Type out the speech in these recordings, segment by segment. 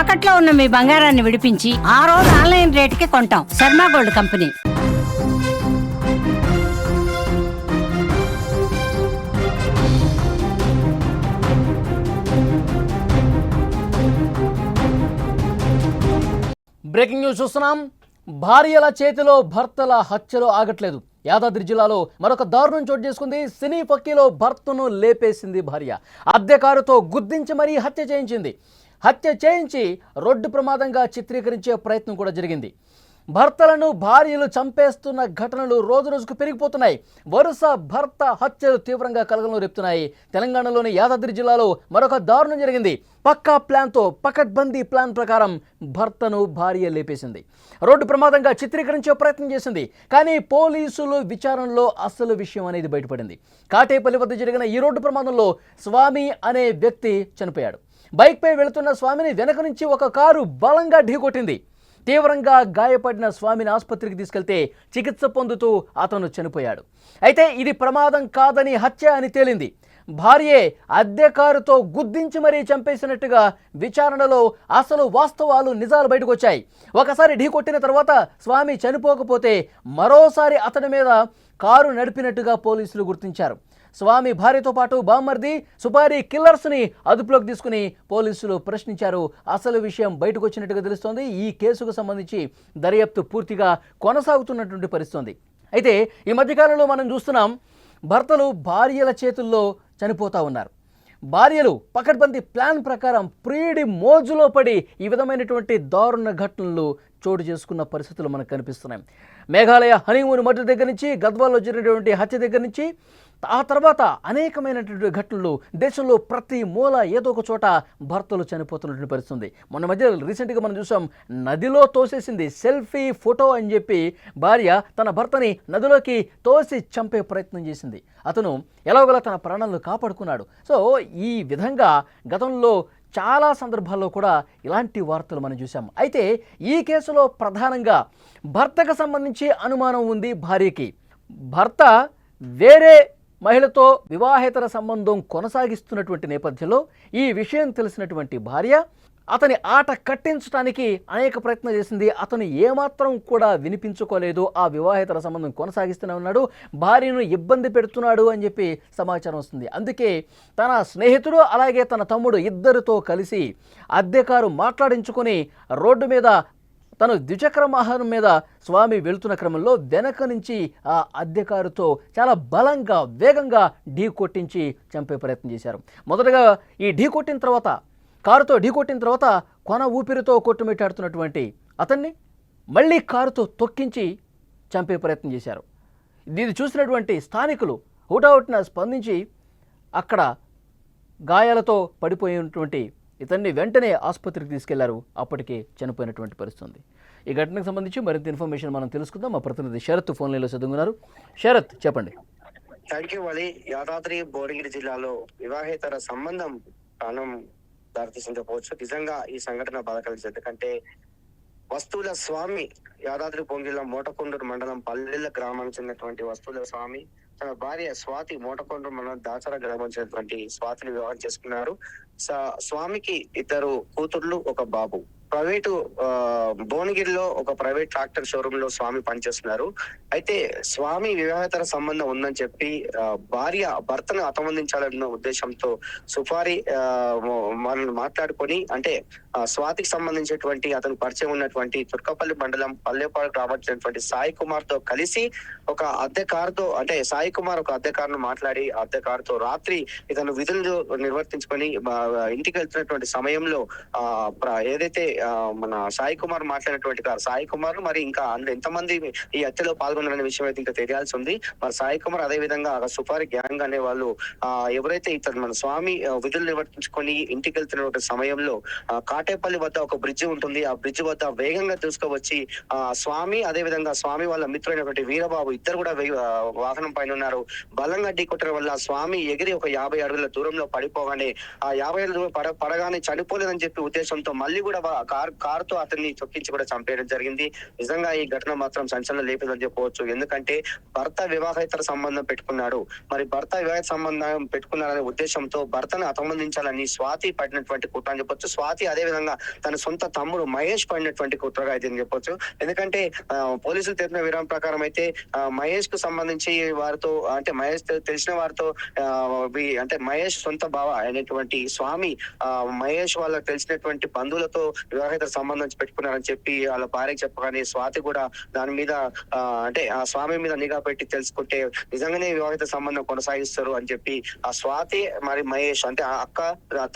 తాకట్లో ఉన్న మీ బంగారాన్ని విడిపించి ఆ రోజు ఆన్లైన్ రేటుకి కొంటాం. Sharma gold company. Breaking news చూస్తున్నాం. భార్యల చేతిలో భర్తల హత్యలు ఆగట్లేదు. యాదాద్రి జిల్లాలో మరొక దారుణం చోటు చేసుకుంది. సినీ పక్కీలో భర్తను లేపేసింది భార్య. అద్దె కారుతో గుద్దించి మరీ హత్య చేయించింది. హత్య చేయించి రోడ్డు ప్రమాదంగా చిత్రీకరించే ప్రయత్నం కూడా జరిగింది. భర్తలను భార్యలు చంపేస్తున్న ఘటనలు రోజు రోజుకు పెరిగిపోతున్నాయి. వరుస భర్త హత్యలు తీవ్రంగా కలగలను రేపుతున్నాయి. తెలంగాణలోని యాదాద్రి జిల్లాలో మరొక దారుణం జరిగింది. పక్కా ప్లాన్తో పకడ్బందీ ప్లాన్ ప్రకారం భర్తను భార్య లేపేసింది. రోడ్డు ప్రమాదంగా చిత్రీకరించే ప్రయత్నం చేసింది. కానీ పోలీసులు విచారణలో అసలు విషయం అనేది బయటపడింది. కాటేపల్లి వద్ద జరిగిన ఈ రోడ్డు ప్రమాదంలో స్వామి అనే వ్యక్తి చనిపోయాడు. బైక్పై వెళుతున్న స్వామిని వెనక నుంచి ఒక కారు బలంగా ఢీకొట్టింది. తీవ్రంగా గాయపడిన స్వామిని ఆసుపత్రికి తీసుకెళ్తే చికిత్స పొందుతూ అతను చనిపోయాడు. అయితే ఇది ప్రమాదం కాదని హత్య అని తేలింది. భార్యే అద్దె కారుతో గుద్దించి మరీ చంపేసినట్టుగా విచారణలో అసలు వాస్తవాలు నిజాలు బయటకు వచ్చాయి ఒకసారి ఢీకొట్టిన తర్వాత స్వామి చనిపోకపోతే మరోసారి అతని మీద కారు నడిపినట్టుగా పోలీసులు గుర్తించారు. స్వామి భార్యతో పాటు బామ్మర్ది సుపారీ కిల్లర్స్ని అదుపులోకి తీసుకుని పోలీసులు ప్రశ్నించారు. అసలు విషయం బయటకు వచ్చినట్టుగా తెలుస్తోంది. ఈ కేసుకు సంబంధించి దర్యాప్తు పూర్తిగా కొనసాగుతున్నటువంటి పరిస్థితుంది. అయితే ఈ మధ్యకాలంలో మనం చూస్తున్నాం భర్తలు భార్యల చేతుల్లో చనిపోతూ ఉన్నారు. భార్యలు పకడ్బందీ ప్లాన్ ప్రకారం ప్రీడి మోజులో పడి ఈ విధమైనటువంటి దారుణ ఘటనలు చోటు చేసుకున్న పరిస్థితులు మనకు కనిపిస్తున్నాయి. మేఘాలయ హనీమూన్ మధ్య దగ్గర నుంచి గద్వాల్లో జరిగినటువంటి హత్య దగ్గర నుంచి ఆ తర్వాత అనేకమైనటువంటి ఘటనలు దేశంలో ప్రతి మూల ఏదో ఒక చోట భర్తలు చనిపోతున్నటువంటి పరిస్థితుంది. మొన్న మధ్య రీసెంట్గా మనం చూసాం నదిలో తోసేసింది సెల్ఫీ ఫోటో అని చెప్పి భార్య తన భర్తని నదిలోకి తోసి చంపే ప్రయత్నం చేసింది. అతను ఎలాగోలా తన ప్రాణాలను కాపాడుకున్నాడు. సో ఈ విధంగా గతంలో చాలా సందర్భాల్లో కూడా ఇలాంటి వార్తలు మనం చూసాం. అయితే ఈ కేసులో ప్రధానంగా భర్తకు సంబంధించి అనుమానం ఉంది భార్యకి. భర్త వేరే మహిళతో వివాహేతర సంబంధం కొనసాగిస్తున్నటువంటి నేపథ్యంలో ఈ విషయం తెలిసినటువంటి భార్య అతని ఆట కట్టించడానికి అనేక ప్రయత్నం చేసింది. అతను ఏమాత్రం కూడా వినిపించుకోలేదు. ఆ వివాహేతర సంబంధం కొనసాగిస్తూనే ఉన్నాడు. భార్యను ఇబ్బంది పెడుతున్నాడు అని చెప్పి సమాచారం వస్తుంది. అందుకే తన స్నేహితుడు అలాగే తన తమ్ముడు ఇద్దరితో కలిసి అద్దెకారు మాట్లాడించుకొని రోడ్డు మీద తను ద్విచక్ర వాహనం మీద స్వామి వెళుతున్న క్రమంలో వెనక నుంచి ఆ అద్దెకారుతో చాలా బలంగా వేగంగా ఢీ కొట్టించి చంపే ప్రయత్నం చేశారు. మొదటగా ఈ ఢీ కొట్టిన తర్వాత కారుతో ఢీ కొట్టిన తర్వాత కొన ఊపిరితో కొట్టుమిట్టాడుతున్నటువంటి అతన్ని మళ్ళీ కారుతో తొక్కించి చంపే ప్రయత్నం చేశారు. దీన్ని చూసినటువంటి స్థానికులు హుటాహుటిన స్పందించి అక్కడ గాయాలతో పడిపోయినటువంటి ఇతన్ని వెంటనే ఆసుపత్రికి తీసుకెళ్ళారు. అప్పటికే చనిపోయినటువంటి పరిస్థితి ఉంది ఈ ఘటనకు సంబంధించి మరింత ఇన్ఫర్మేషన్ మనం తెలుసుకుందాం. మా ప్రతినిధి శరత్ ఫోన్ లైన్లో చదువుకున్నారు శరత్ చెప్పండి. థ్యాంక్ యూ వలి యాదాద్రి భువనగిరి జిల్లాలో వివాహేతర సంబంధం ప్రాణం దారితీసిన చెప్పవచ్చు నిజంగా ఈ సంఘటన బాధకలిగింది ఎందుకంటే వస్తువుల స్వామి యాదాద్రి భువనగిరిలో మోటకొండూరు మండలం పల్లెల గ్రామానికి చెందినటువంటి వస్తువుల స్వామి తన భార్య స్వాతి మోటకొండూరు మన దాసర గ్రామం స్వాతిని వివాహం చేసుకున్నారు. స్వామికి ఇద్దరు కూతుర్లు ఒక బాబు. ప్రైవేటు భువనగిరిలో ఒక ప్రైవేట్ ట్రాక్టర్ షోరూమ్లో స్వామి పనిచేస్తున్నారు. అయితే స్వామి వివాహేతర సంబంధం ఉందని చెప్పి భార్య భర్తను అతమందించాలన్న ఉద్దేశంతో సుఫారి మనల్ని మాట్లాడుకొని అంటే స్వాతికి సంబంధించినటువంటి అతను పరిచయం ఉన్నటువంటి తుర్కపల్లి మండలం పల్లెపాడు రాబట్టినటువంటి సాయి కుమార్తో కలిసి ఒక అద్దె కారుతో అంటే సాయి కుమార్ ఒక అద్దె కారును మాట్లాడి అద్దె కారుతో రాత్రి ఇతను విధులు నిర్వర్తించుకొని ఇంటికి వెళ్తున్నటువంటి సమయంలో ఏదైతే మన సాయి కుమార్ మాట్లాడినటువంటి కారు సాయి కుమార్ మరి ఇంకా అందులో ఎంతమంది ఈ హత్యలో పాల్గొన్నారనే విషయం అయితే ఇంకా తెలియాల్సి ఉంది. మరి సాయి కుమార్ అదే విధంగా సుపారి గ్యాంగ్ అనే వాళ్ళు ఆ ఎవరైతే ఇతను మన స్వామి విధులు నిర్వర్తించుకొని ఇంటికి వెళ్తున్నటువంటి సమయంలో కాటేపల్లి వద్ద ఒక బ్రిడ్జ్ ఉంటుంది. ఆ బ్రిడ్జ్ వద్ద వేగంగా తీసుకువచ్చి ఆ స్వామి అదే విధంగా స్వామి వాళ్ళ మిత్రుడైనటువంటి వీరబాబు ఇద్దరు కూడా వాహనం పైన ఉన్నారు. బలంగా ఢీకొట్టడం వల్ల స్వామి ఎగిరి ఒక యాభై అడుగుల దూరంలో పడిపోగానే ఆ యాభై అడుగుల దూరం పడ పడగానే చనిపోలేదని చెప్పి ఉద్దేశంతో మళ్ళీ కూడా కార్ కారుతో అతన్ని చొప్పించి కూడా చంపేయడం జరిగింది. నిజంగా ఈ ఘటన మాత్రం సంచలనం లేపిందని చెప్పవచ్చు. ఎందుకంటే భర్త వివాహేతర సంబంధం పెట్టుకున్నాడు. మరి భర్త వివాహ సంబంధం పెట్టుకున్నారనే ఉద్దేశంతో భర్తను అతమందించాలని స్వాతి పడినటువంటి కుట్ర అని చెప్పొచ్చు. స్వాతి అదే విధంగా తన సొంత తమ్ముడు మహేష్ పడినటువంటి కుట్రగా అయితే చెప్పొచ్చు. ఎందుకంటే పోలీసులు తెలిపిన వివరం ప్రకారం అయితే మహేష్కు సంబంధించి వారితో అంటే మహేష్ తెలిసిన వారితో అంటే మహేష్ సొంత బావ అయినటువంటి స్వామి మహేష్ వాళ్ళకి తెలిసినటువంటి బంధువులతో వివాహేతర సంబంధం పెట్టుకున్నారని చెప్పి వాళ్ళ భార్యకి చెప్పగానే స్వాతి కూడా దాని మీద అంటే ఆ స్వామి మీద నిఘా పెట్టి తెలుసుకుంటే నిజంగానే వివాహిత సంబంధం కొనసాగిస్తారు అని చెప్పి ఆ స్వాతి మరి మహేష్ అంటే ఆ అక్క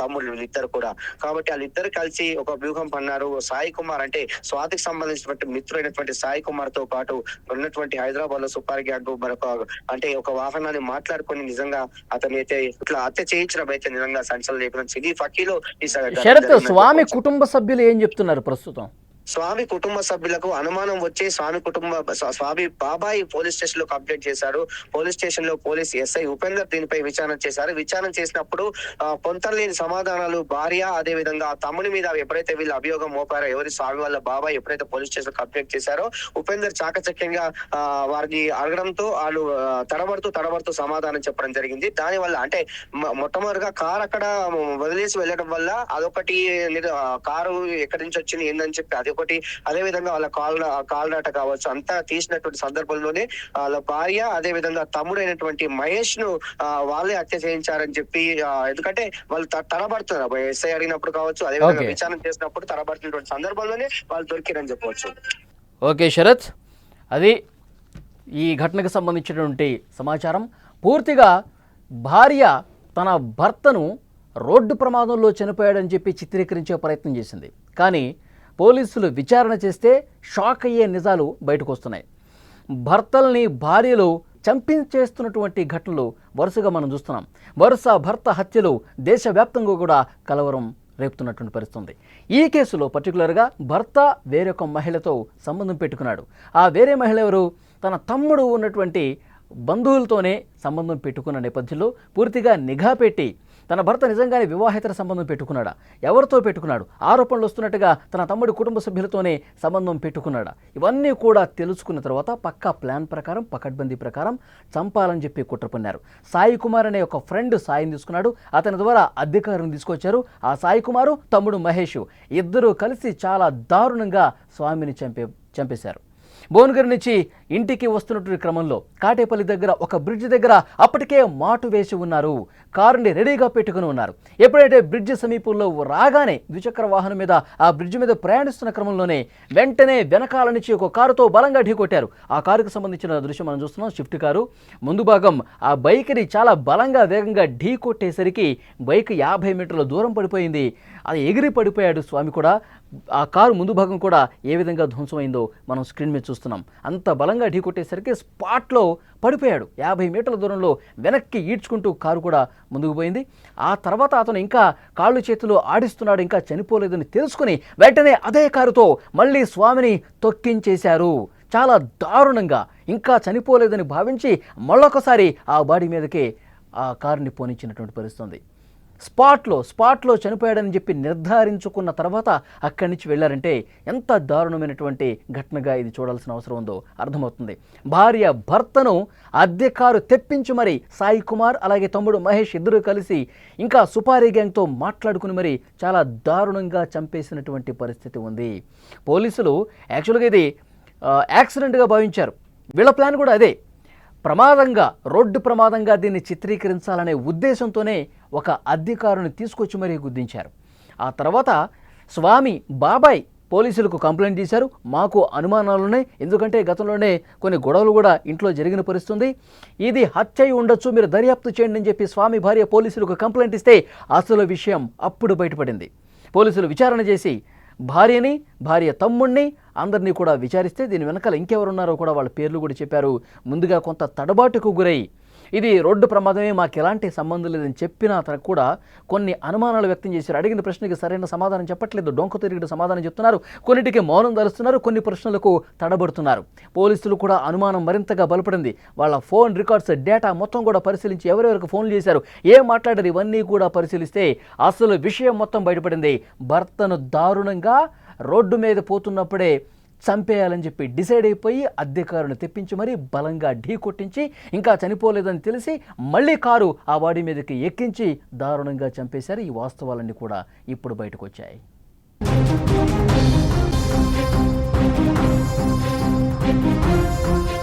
తమ్ముడు వీళ్ళిద్దరు కూడా. కాబట్టి వాళ్ళిద్దరు కలిసి ఒక వ్యూహం పన్నారు. సాయి కుమార్ అంటే స్వాతికి సంబంధించినటువంటి మిత్రుడైనటువంటి సాయి కుమార్తో పాటు ఉన్నటువంటి హైదరాబాద్లో సుపారి గ్యాంగ్ మరొక అంటే ఒక వాహనాన్ని మాట్లాడుకొని నిజంగా అతని అయితే ఇట్లా హత్య చేయించడం అయితే నిజంగా సంచలనం లేకుండా సినీ ఫకీలో ఈ శరత్ స్వామి. కుటుంబ సభ్యులు ఏం చెప్తున్నారు ప్రస్తుతం? స్వామి కుటుంబ సభ్యులకు అనుమానం వచ్చి స్వామి కుటుంబ స్వామి బాబాయ్ పోలీస్ స్టేషన్లో కంప్లైంట్ చేశారు. పోలీస్ స్టేషన్లో పోలీస్ ఎస్ఐ ఉపేందర్ దీనిపై విచారణ చేశారు. విచారణ చేసినప్పుడు పొంతలేని సమాధానాలు భార్య అదే విధంగా తమ్ముడి తమ్ముని మీద ఎప్పుడైతే వీళ్ళు అభియోగం మోపారో ఎవరి స్వామి వాళ్ళ బాబాయ్ ఎప్పుడైతే పోలీస్ స్టేషన్ కంప్లైంట్ చేశారో ఉపేందర్ చాకచక్యంగా ఆ, వారిని అడగడంతో వాళ్ళు తడబడుతూ తడబడుతూ సమాధానం చెప్పడం జరిగింది. దాని వల్ల అంటే మొట్టమొదటిగా కార్ అక్కడ వదిలేసి వెళ్ళడం వల్ల అదొకటి కారు ఎక్కడి నుంచి వచ్చింది ఏందని చెప్పి అదొకటి అదే విధంగా వాళ్ళ కాల్ కాల్ డాట కావచ్చు. అంతా తీసినటువంటి సందర్భంలోనే వాళ్ళ భార్య అదే విధంగా తమ్ముడైనటువంటి మహేష్ను వాళ్ళే హత్య చేయించారని చెప్పి ఎందుకంటే వాళ్ళు తడబడుతున్నారు. ఎస్ఐ అడిగినప్పుడు కావచ్చు అదే విధంగా. విచారణ చేసినప్పుడు తడబడుతున్నటువంటి సందర్భంలోనే వాళ్ళు దొరికిరని చెప్పవచ్చు. ఓకే శరత్. అది ఈ ఘటనకు సంబంధించినటువంటి సమాచారం. పూర్తిగా భార్య తన భర్తను రోడ్డు ప్రమాదంలో చనిపోయాడని చెప్పి చిత్రీకరించే ప్రయత్నం చేసింది. కానీ పోలీసులు విచారణ చేస్తే షాక్ అయ్యే నిజాలు బయటకు వస్తున్నాయి భర్తల్ని భార్యలు చంపించేస్తున్నటువంటి ఘటనలు వరుసగా మనం చూస్తున్నాం. వరుస భర్త హత్యలు దేశవ్యాప్తంగా కూడా కలవరం రేపుతున్నటువంటి పరిస్థితుంది. ఈ కేసులో పర్టికులర్గా భర్త వేరొక మహిళతో సంబంధం పెట్టుకున్నాడు. ఆ వేరే మహిళ ఎవరు? తన తమ్ముడు ఉన్నటువంటి బంధువులతోనే సంబంధం పెట్టుకున్న నేపథ్యంలో పూర్తిగా నిఘా పెట్టి తన భర్త నిజంగానే వివాహేతర సంబంధం పెట్టుకున్నాడా? ఎవరితో పెట్టుకున్నాడు? ఆరోపణలు వస్తున్నట్టుగా తన తమ్ముడి కుటుంబ సభ్యులతోనే సంబంధం పెట్టుకున్నాడా? ఇవన్నీ కూడా తెలుసుకున్న తర్వాత పక్కా ప్లాన్ ప్రకారం పకడ్బందీ ప్రకారం చంపాలని చెప్పి కుట్ర పన్నారు సాయి కుమార్ అనే ఒక ఫ్రెండ్ సాయం తీసుకున్నాడు. అతని ద్వారా అధికారం తీసుకొచ్చారు. ఆ సాయి కుమారు తమ్ముడు మహేష్. ఇద్దరూ కలిసి చాలా దారుణంగా స్వామిని చంపే చంపేశారు. భువనగిరి నుంచి ఇంటికి వస్తున్నటువంటి క్రమంలో కాటేపల్లి దగ్గర ఒక బ్రిడ్జ్ దగ్గర అప్పటికే మాటు వేసి ఉన్నారు. కారుని రెడీగా పెట్టుకుని ఉన్నారు. ఎప్పుడైతే బ్రిడ్జ్ సమీపంలో రాగానే ద్విచక్ర వాహనం మీద ఆ బ్రిడ్జ్ మీద ప్రయాణిస్తున్న క్రమంలోనే వెంటనే వెనకాల నుంచి ఒక కారుతో బలంగా ఢీకొట్టారు ఆ కారుకు సంబంధించిన దృశ్యం మనం చూస్తున్నాం. Shift car. ముందు భాగం ఆ బైక్ని చాలా బలంగా వేగంగా ఢీ కొట్టేసరికి బైక్ యాభై మీటర్ల దూరం పడిపోయింది. అది ఎగిరి పడిపోయాడు స్వామి కూడా. ఆ కారు ముందు భాగం కూడా ఏ విధంగా ధ్వంసమైందో మనం స్క్రీన్ మీద చూస్తున్నాం. అంత బలంగా ఢీ కొట్టేసరికి స్పాట్లో పడిపోయాడు. యాభై మీటర్ల దూరంలో వెనక్కి ఈడ్చుకుంటూ కారు కూడా ముందుకు పోయింది. ఆ తర్వాత అతను ఇంకా కాళ్ళు చేతులు ఆడిస్తున్నాడు ఇంకా చనిపోలేదని తెలుసుకుని వెంటనే అదే కారుతో మళ్ళీ స్వామిని తొక్కించేశారు. చాలా దారుణంగా ఇంకా చనిపోలేదని భావించి మళ్ళొకసారి ఆ బాడీ మీదకే ఆ కారుని పోనిచ్చినటువంటి పరిస్థితుంది. స్పాట్లో స్పాట్లో చనిపోయాడని చెప్పి నిర్ధారించుకున్న తర్వాత అక్కడి నుంచి వెళ్ళారంటే ఎంత దారుణమైనటువంటి ఘటనగా ఇది చూడాల్సిన అవసరం ఉందో అర్థమవుతుంది. భార్య భర్తను అద్దె కారు తెప్పించి మరి సాయి కుమార్ అలాగే తమ్ముడు మహేష్ ఇద్దరు కలిసి ఇంకా సుపారీ గ్యాంగ్తో మాట్లాడుకుని మరి చాలా దారుణంగా చంపేసినటువంటి పరిస్థితి ఉంది. పోలీసులు యాక్చువల్గా ఇది యాక్సిడెంట్గా భావించారు. వీళ్ళ ప్లాన్ కూడా అదే. ప్రమాదంగా రోడ్డు ప్రమాదంగా దీన్ని చిత్రీకరించాలనే ఉద్దేశంతోనే ఒక అధికారుని తీసుకొచ్చి మరీ గుర్తించారు ఆ తర్వాత స్వామి బాబాయ్ పోలీసులకు కంప్లైంట్ చేశారు మాకు అనుమానాలున్నాయి. ఎందుకంటే గతంలోనే కొన్ని గొడవలు కూడా ఇంట్లో జరిగిన పరిస్థితుంది. ఇది హత్య అయి ఉండొచ్చు మీరు దర్యాప్తు చేయండి అని చెప్పి స్వామి భార్య పోలీసులకు కంప్లైంట్ ఇస్తే అసలు విషయం అప్పుడు బయటపడింది. పోలీసులు విచారణ చేసి భార్యని భార్య తమ్ముణ్ణి అందరినీ కూడా విచారిస్తే దీని వెనకాల ఇంకెవరున్నారో కూడా వాళ్ళ పేర్లు కూడా చెప్పారు. ముందుగా కొంత తడబాటుకు గురై ఇది రోడ్డు ప్రమాదమే మాకు ఎలాంటి సంబంధం లేదని చెప్పిన అతను కూడా కొన్ని అనుమానాలు వ్యక్తం చేశారు. అడిగిన ప్రశ్నకి సరైన సమాధానం చెప్పట్లేదు. డొంక తిరిగిన సమాధానం చెప్తున్నారు. కొన్నిటికి మౌనం ధరుస్తున్నారు కొన్ని ప్రశ్నలకు తడబడుతున్నారు. పోలీసులు కూడా అనుమానం మరింతగా బలపడింది. వాళ్ళ ఫోన్ రికార్డ్స్ డేటా మొత్తం కూడా పరిశీలించి ఎవరెవరికి ఫోన్లు చేశారు ఏం మాట్లాడారు ఇవన్నీ కూడా పరిశీలిస్తే అసలు విషయం మొత్తం బయటపడింది. భర్తను దారుణంగా రోడ్డు మీద పోతున్నప్పుడే చంపేయాలని చెప్పి డిసైడ్ అయిపోయి అద్దెకారుని తెప్పించి మరీ బలంగా ఢీ కొట్టించి ఇంకా చనిపోలేదని తెలిసి మళ్ళీ కారు ఆ వాడి మీదకి ఎక్కించి దారుణంగా చంపేశారు. ఈ వాస్తవాలన్నీ కూడా ఇప్పుడు బయటకు వచ్చాయి thank you